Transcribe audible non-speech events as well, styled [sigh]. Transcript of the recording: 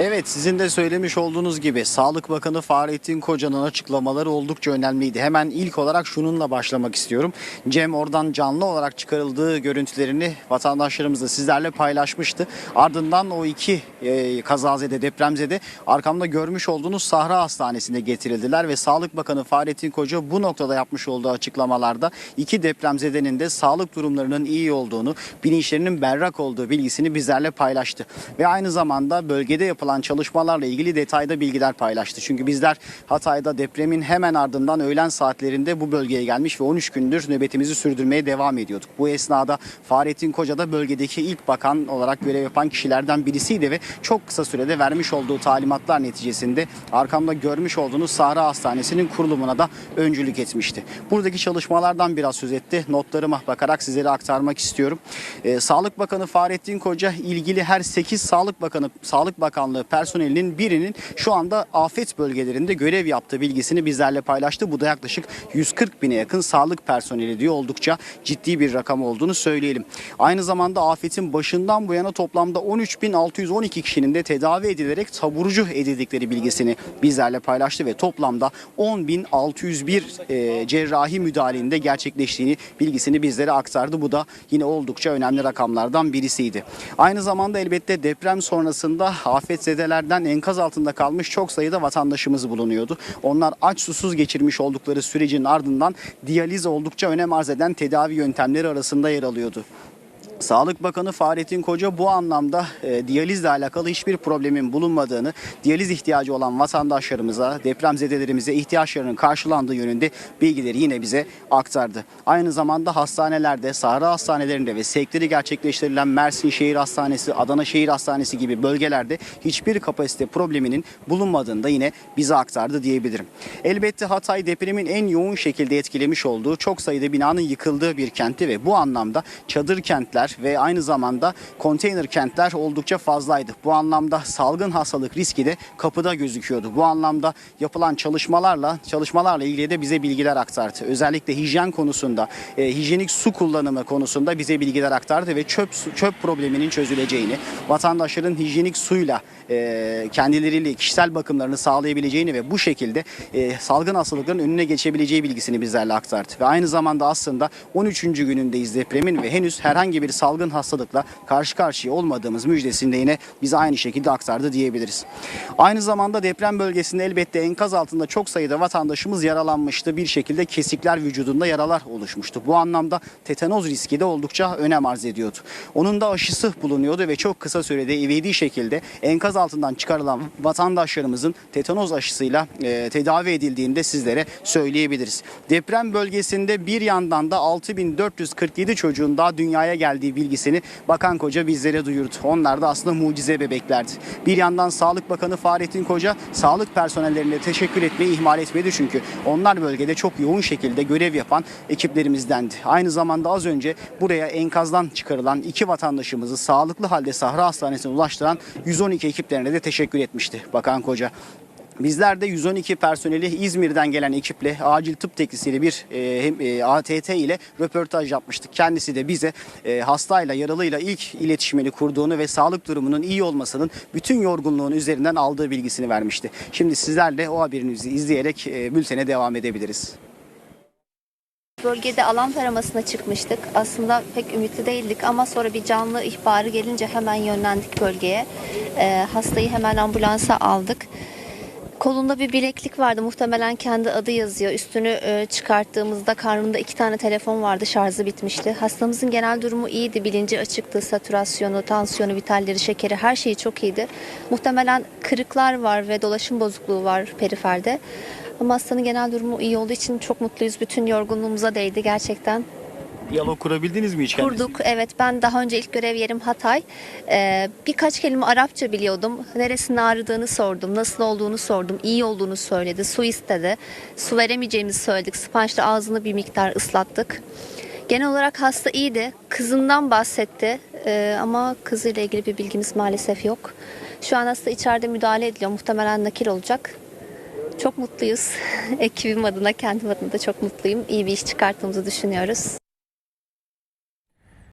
Evet sizin de söylemiş olduğunuz gibi Sağlık Bakanı Fahrettin Koca'nın açıklamaları oldukça önemliydi. Hemen ilk olarak şununla başlamak istiyorum. Cem oradan canlı olarak çıkarıldığı görüntülerini vatandaşlarımızla sizlerle paylaşmıştı. Ardından o iki e, kazazede depremzede arkamda görmüş olduğunuz Sahra Hastanesi'ne getirildiler ve Sağlık Bakanı Fahrettin Koca bu noktada yapmış olduğu açıklamalarda iki depremzedenin de sağlık durumlarının iyi olduğunu, bilinçlerinin berrak olduğu bilgisini bizlerle paylaştı. Ve aynı zamanda bölgede yapılan çalışmalarla ilgili detayda bilgiler paylaştı. Çünkü bizler Hatay'da depremin hemen ardından öğlen saatlerinde bu bölgeye gelmiş ve 13 gündür nöbetimizi sürdürmeye devam ediyorduk. Bu esnada Fahrettin Koca da bölgedeki ilk bakan olarak görev yapan kişilerden birisiydi ve çok kısa sürede vermiş olduğu talimatlar neticesinde arkamda görmüş olduğunuz Sahra Hastanesi'nin kurulumuna da öncülük etmişti. Buradaki çalışmalardan biraz söz etti. Notlarıma bakarak sizlere aktarmak istiyorum. Ee, Sağlık Bakanı Fahrettin Koca ilgili her 8 Sağlık Bakanı Sağlık Bakanlığı personelinin birinin şu anda afet bölgelerinde görev yaptığı bilgisini bizlerle paylaştı. Bu da yaklaşık 140 bine yakın sağlık personeli diyor oldukça ciddi bir rakam olduğunu söyleyelim. Aynı zamanda afetin başından bu yana toplamda 13.612 kişinin de tedavi edilerek taburcu edildikleri bilgisini bizlerle paylaştı ve toplamda 10.601 e, cerrahi müdahalenin de gerçekleştiğini bilgisini bizlere aktardı. Bu da yine oldukça önemli rakamlardan birisiydi. Aynı zamanda elbette deprem sonrasında afetzedelerden enkaz altında kalmış çok sayıda vatandaşımız bulunuyordu. Onlar aç susuz geçirmiş oldukları sürecin ardından diyaliz oldukça önem arz eden tedavi yöntemleri arasında yer alıyordu. Sağlık Bakanı Fahrettin Koca bu anlamda e, diyalizle alakalı hiçbir problemin bulunmadığını, diyaliz ihtiyacı olan vatandaşlarımıza, depremzedelerimize ihtiyaçlarının karşılandığı yönünde bilgileri yine bize aktardı. Aynı zamanda hastanelerde, Sahra hastanelerinde ve sevkleri gerçekleştirilen Mersin Şehir Hastanesi, Adana Şehir Hastanesi gibi bölgelerde hiçbir kapasite probleminin bulunmadığını da yine bize aktardı diyebilirim. Elbette Hatay depremin en yoğun şekilde etkilemiş olduğu çok sayıda binanın yıkıldığı bir kentti ve bu anlamda çadır kentler ve aynı zamanda konteyner kentler oldukça fazlaydı. Bu anlamda salgın hastalık riski de kapıda gözüküyordu. Bu anlamda yapılan çalışmalarla çalışmalarla ilgili de bize bilgiler aktardı. Özellikle hijyen konusunda, e, hijyenik su kullanımı konusunda bize bilgiler aktardı ve çöp çöp probleminin çözüleceğini, vatandaşların hijyenik suyla e, kendileriyle kişisel bakımlarını sağlayabileceğini ve bu şekilde e, salgın hastalıkların önüne geçebileceği bilgisini bizlerle aktardı. Ve aynı zamanda aslında 13. günündeyiz depremin ve henüz herhangi bir salgın hastalıkla karşı karşıya olmadığımız müjdesini de yine bize aynı şekilde aktardı diyebiliriz. Aynı zamanda deprem bölgesinde elbette enkaz altında çok sayıda vatandaşımız yaralanmıştı. Bir şekilde kesikler vücudunda yaralar oluşmuştu. Bu anlamda tetanoz riski de oldukça önem arz ediyordu. Onun da aşısı bulunuyordu ve çok kısa sürede ivedi şekilde enkaz altından çıkarılan vatandaşlarımızın tetanoz aşısıyla e, tedavi edildiğini de sizlere söyleyebiliriz. Deprem bölgesinde bir yandan da 6447 çocuğun daha dünyaya geldiği bilgisini Bakan Koca bizlere duyurdu. Onlar da aslında mucize bebeklerdi. Bir yandan Sağlık Bakanı Fahrettin Koca sağlık personellerine teşekkür etmeyi ihmal etmedi çünkü onlar bölgede çok yoğun şekilde görev yapan ekiplerimizdendi. Aynı zamanda az önce buraya enkazdan çıkarılan iki vatandaşımızı sağlıklı halde Sahra Hastanesi'ne ulaştıran 112 ekiplerine de teşekkür etmişti Bakan Koca. Bizler de 112 personeli İzmir'den gelen ekiple acil tıp teknisiyle bir e, hem, e, ATT ile röportaj yapmıştık. Kendisi de bize e, hastayla yaralıyla ilk iletişimini kurduğunu ve sağlık durumunun iyi olmasının bütün yorgunluğun üzerinden aldığı bilgisini vermişti. Şimdi sizlerle o haberimizi izleyerek e, bültene devam edebiliriz. Bölgede alan taramasına çıkmıştık. Aslında pek ümitli değildik ama sonra bir canlı ihbarı gelince hemen yönlendik bölgeye. Ee, hastayı hemen ambulansa aldık. Kolunda bir bileklik vardı. Muhtemelen kendi adı yazıyor. Üstünü e, çıkarttığımızda karnında iki tane telefon vardı. Şarjı bitmişti. Hastamızın genel durumu iyiydi. Bilinci açıktı. Satürasyonu, tansiyonu, vitalleri, şekeri her şeyi çok iyiydi. Muhtemelen kırıklar var ve dolaşım bozukluğu var periferde. Ama hastanın genel durumu iyi olduğu için çok mutluyuz. Bütün yorgunluğumuza değdi gerçekten. Diyalog kurabildiniz mi hiç kendisiyle? Kurduk evet ben daha önce ilk görev yerim Hatay. Ee, birkaç kelime Arapça biliyordum. Neresinde ağrıdığını sordum, nasıl olduğunu sordum, iyi olduğunu söyledi, su istedi. Su veremeyeceğimizi söyledik. Sponjla ağzını bir miktar ıslattık. Genel olarak hasta iyiydi. Kızından bahsetti Ee, ama kızıyla ilgili bir bilgimiz maalesef yok. Şu an hasta içeride müdahale ediliyor. Muhtemelen nakil olacak. Çok mutluyuz. [laughs] Ekibim adına, kendim adına da çok mutluyum. İyi bir iş çıkarttığımızı düşünüyoruz.